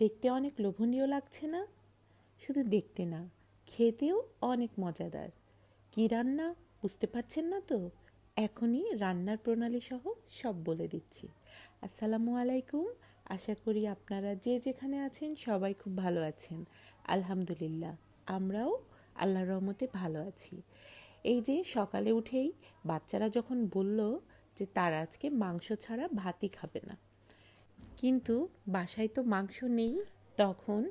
দেখতে অনেক লোভনীয় লাগছে না? শুধু দেখতে না, খেতেও অনেক মজাদার। কি রান্না, বুঝতে পারছেন না তো? এখনই রান্নার প্রণালী সহ সব বলে দিচ্ছি। আসসালামু আলাইকুম। আশা করি আপনারা যে যেখানে আছেন সবাই খুব ভালো আছেন। আলহামদুলিল্লাহ, আমরাও আল্লাহর রহমতে ভালো আছি। এই যে সকালে উঠেই বাচ্চারা যখন বলল যে তারা আজকে মাংস ছাড়া ভাতই খাবে না কিন্তু বাসায় তো মাংস নেই, তখন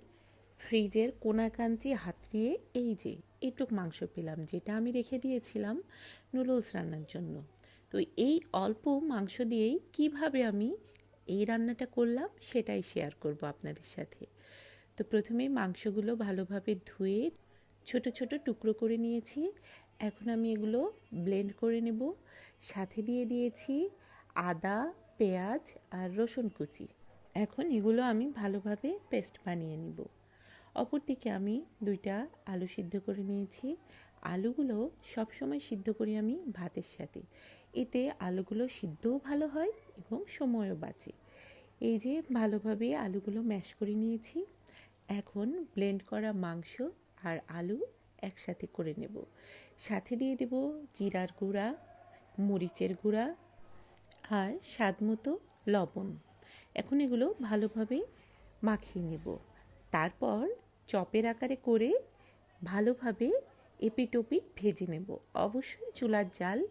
ফ্রিজের কোনাকাঞ্চি হাতড়িয়ে এই যে, এটুক মাংস পেলাম, যেটা আমি রেখে দিয়েছিলাম নুডলস রান্নার জন্য। তো এই অল্প মাংস দিয়েই কীভাবে আমি এই রান্নাটা করলাম, সেটাই শেয়ার করব আপনাদের সাথে। তো প্রথমে মাংসগুলো ভালোভাবে ধুয়ে ছোট ছোট টুকরো করে নিয়েছি। এখন আমি এগুলো ব্লেন্ড করে নেব। সাথে দিয়ে দিয়েছি আদা পেঁয়াজ আর রসুন কুচি। এখন এগুলো আমি ভালোভাবে পেস্ট বানিয়ে নিব। অপরদিকে আমি দুইটা আলু সিদ্ধ করে নিয়েছি। আলুগুলো সবসময় সিদ্ধ করি আমি ভাতের সাথে। এতে আলুগুলো সিদ্ধও ভালো হয় এবং সময়ও বাঁচে। এই যে ভালোভাবে আলুগুলো ম্যাশ করে নিয়েছি। এখন ব্লেন্ড করা মাংস আর আলু একসাথে করে নেব। সাথে দিয়ে দেব জিরার গুঁড়া, মরিচের গুঁড়া আর স্বাদ মতো লবণ। এখন এগুলো ভালোভাবে মাখিয়ে নেব। তারপর চপের আকারে করে ভালোভাবে এপিটোপিট ভেজে নেব। অবশ্যই চুলার জাল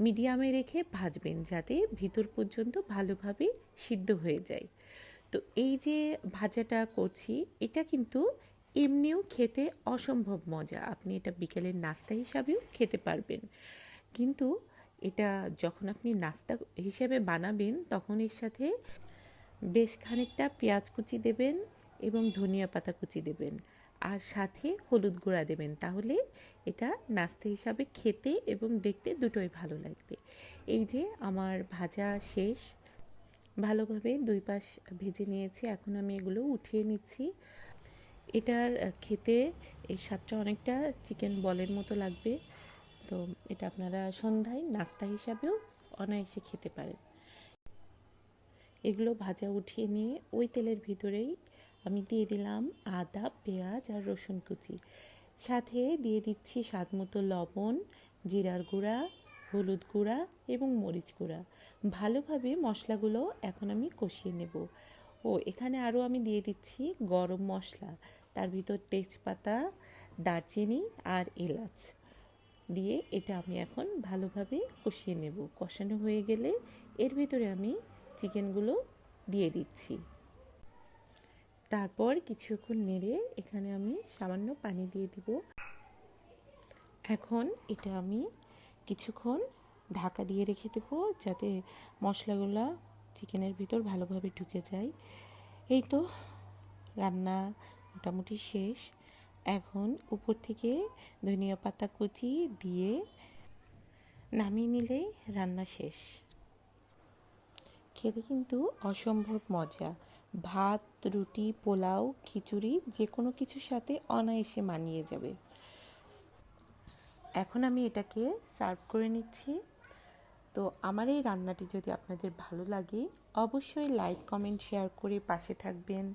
মিডিয়ামে রেখে ভাজবেন যাতে ভিতর পর্যন্ত ভালোভাবে সিদ্ধ হয়ে যায়। তো এই যে ভাজাটা করছি, এটা কিন্তু এমনিও খেতে অসম্ভব মজা। আপনি এটা বিকেলের নাস্তা হিসাবেও খেতে পারবেন। কিন্তু এটা যখন আপনি নাস্তা হিসেবে বানাবেন, তখন এর সাথে বেশ খানিকটা পেঁয়াজ কুচি দেবেন এবং ধনিয়া পাতা কুচি দেবেন। আর সাথে হলুদ গুঁড়া দেবেন। তাহলে এটা নাস্তা হিসাবে খেতে এবং দেখতে দুটোই ভালো লাগবে। এই যে আমার ভাজা শেষ, ভালোভাবে দুই পাশ ভেজে নিয়েছি। এখন আমি এগুলো উঠিয়ে নিচ্ছি। এটার খেতে এই স্বাদটা অনেকটা চিকেন বলের মতো লাগবে। তো এটা আপনারা সন্ধ্যায় নাস্তা হিসাবেও অনায়াসে খেতে পারেন। এগুলো ভাজা উঠিয়ে নিয়ে ওই তেলের ভিতরেই আমি দিয়ে দিলাম আদা, পেঁয়াজ আর রসুন কুচি। সাথে দিয়ে দিচ্ছি স্বাদ মতো লবণ, জিরার গুঁড়া, হলুদ গুঁড়া এবং মরিচ গুঁড়া। ভালোভাবে মশলাগুলো এখন আমি কষিয়ে নেব। ও, এখানে আরও আমি দিয়ে দিচ্ছি গরম মশলা। তার ভিতর তেজপাতা, দারচিনি আর এলাচ। দিয়ে এটা আমি এখন ভালোভাবে কষিয়ে নেব। কষানো হয়ে গেলে এর ভিতরে আমি চিকেনগুলো দিয়ে দিচ্ছি। তারপর কিছুক্ষণ নেড়ে এখানে আমি সামান্য পানি দিয়ে দিব। এখন এটা আমি কিছুক্ষণ ঢাকা দিয়ে রেখে দেব যাতে মশলাগুলো চিকেনের ভিতর ভালোভাবে ঢুকে যায়। এই তো রান্না মোটামুটি শেষ। এখন উপর থেকে ধনিয়া পাতা কুচি দিয়ে নামিয়ে নিলেই রান্না শেষ। খেতে কিন্তু অসম্ভব মজা। ভাত, রুটি, পোলাও, খিচুড়ি যে কোনো কিছুর সাথে অনায়াসে মানিয়ে যাবে। এখন আমি এটাকে সার্ভ করে নিচ্ছি। তো আমার এই রান্নাটি যদি আপনাদের ভালো লাগে, অবশ্যই লাইক, কমেন্ট, শেয়ার করে পাশে থাকবেন।